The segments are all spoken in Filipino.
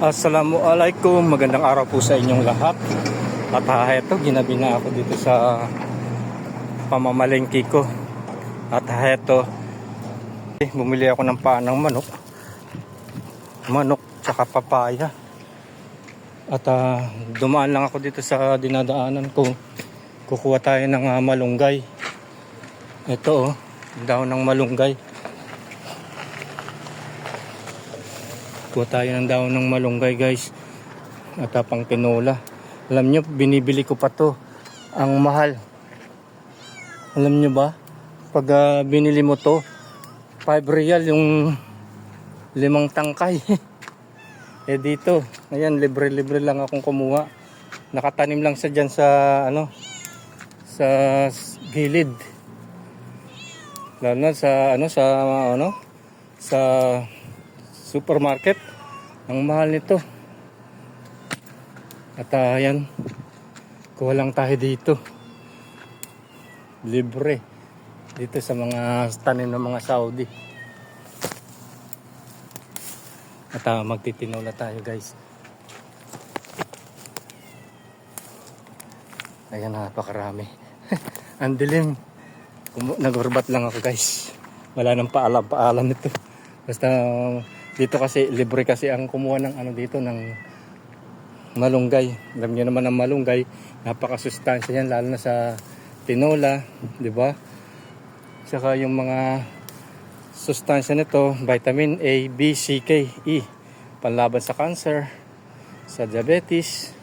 Assalamualaikum, magandang araw po sa inyong lahat. At uh, eto, ginabi na ako dito sa pamamalengke ko. At uh, eto, eh, bumili ako ng paan ng manok. Manok tsaka papaya. At uh, dumaan lang ako dito sa dinadaanan ko. Kukuha tayo ng uh, malunggay. Ito oh, daw ng malunggay. Kuha tayo ng daon ng malunggay guys. At pang tinola. Alam nyo, binibili ko pa to. Ang mahal. Alam nyo ba? Pag uh, binili mo to, 5 real yung limang tangkay. eh dito, ayan, libre-libre lang akong kumuha. Nakatanim lang sa dyan sa, ano, sa gilid. Lalo na sa, ano, sa, ano, sa supermarket. Ang mahal nito. At uh, yan, kuha lang tayo dito. Libre. Dito sa mga tanim ng mga Saudi. At uh, magtitinola tayo guys. Ayan, napakarami. Ang dilim. Nagurbat lang ako guys. Wala nang paalam-paalam nito. Basta uh, dito kasi libre kasi ang kumuha ng ano dito ng malunggay. Alam niyo naman ang malunggay, napakasustansya yan lalo na sa tinola, 'di ba? Saka yung mga sustansya nito, vitamin A, B, C, K, E, panlaban sa cancer, sa diabetes.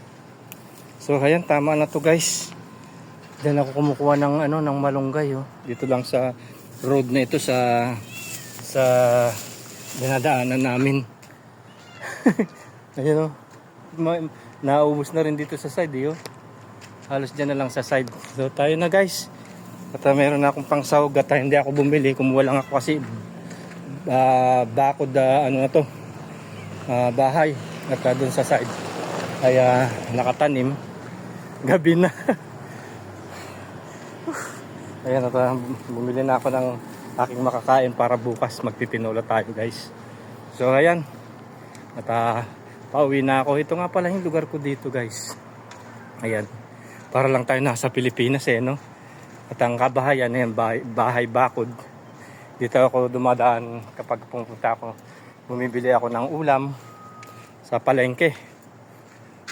So ayan, tama na to guys. Diyan ako kumukuha ng ano ng malunggay oh. Dito lang sa road na ito sa sa dinadaanan namin. Ayun oh. Ma- naubos na rin dito sa side eh, oh. Halos dyan na lang sa side. So tayo na guys. At uh, meron na akong pangsahog at uh, hindi ako bumili. Kumuha lang ako kasi uh, bakod uh, ano na to. Uh, bahay. At uh, dun sa side. Ay uh, nakatanim. Gabi na. Ayan at uh, bumili na ako ng aking makakain para bukas magtitinola tayo guys. So ayan. At uh, pauwi na ako. Ito nga pala yung lugar ko dito guys. Ayan. Para lang tayo nasa Pilipinas eh no. At ang kabahayan ayan, bahay, bahay bakod. Dito ako dumadaan kapag pumunta ako. Bumibili ako ng ulam sa palengke.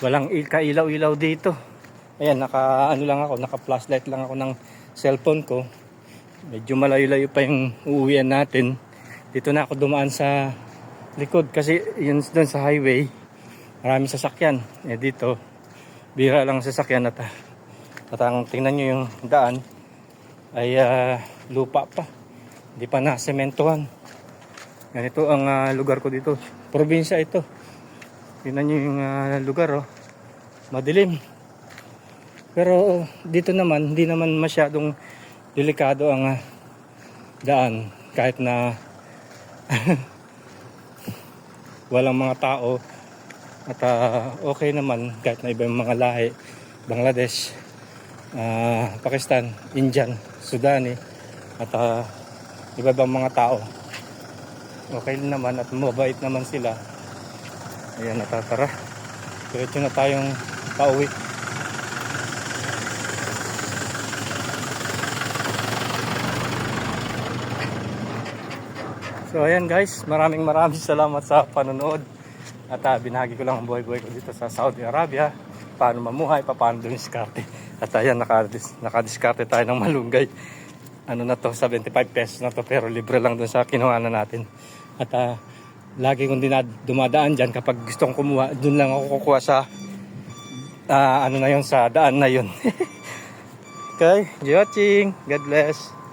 Walang il kailaw-ilaw dito. Ayan, naka ano lang ako, naka flashlight lang ako ng cellphone ko. Medyo malayo-layo pa yung uuwian natin. Dito na ako dumaan sa likod kasi yun doon sa highway. Maraming sasakyan. Eh dito, bira lang sasakyan at, at ang tingnan nyo yung daan ay ah, lupa pa. Hindi pa na sementohan. Ganito ang ah, lugar ko dito. Probinsya ito. Tingnan nyo yung ah, lugar oh. Madilim. Pero dito naman, hindi naman masyadong delikado ang ah, daan kahit na walang mga tao at ah, okay naman kahit na iba yung mga lahi. Bangladesh ah, Pakistan, Indian, Sudani at ah, iba ibang mga tao. Okay naman at mabait naman sila. Ayan natatara. Diretso na tayong pauwi So ayan guys, maraming maraming salamat sa panonood. At uh, binahagi ko lang ang buhay-buhay ko dito sa Saudi Arabia. Paano mamuhay, paano dumiskarte. At ayan, nakadis, nakadiskarte tayo ng malunggay. Ano na to, 75 pesos na to. Pero libre lang dun sa kinuha na natin. At uh, lagi kong dinad, dumadaan dyan kapag gusto kong kumuha. Dun lang ako kukuha sa uh, ano na yun, sa daan na yun. okay, watching. God bless.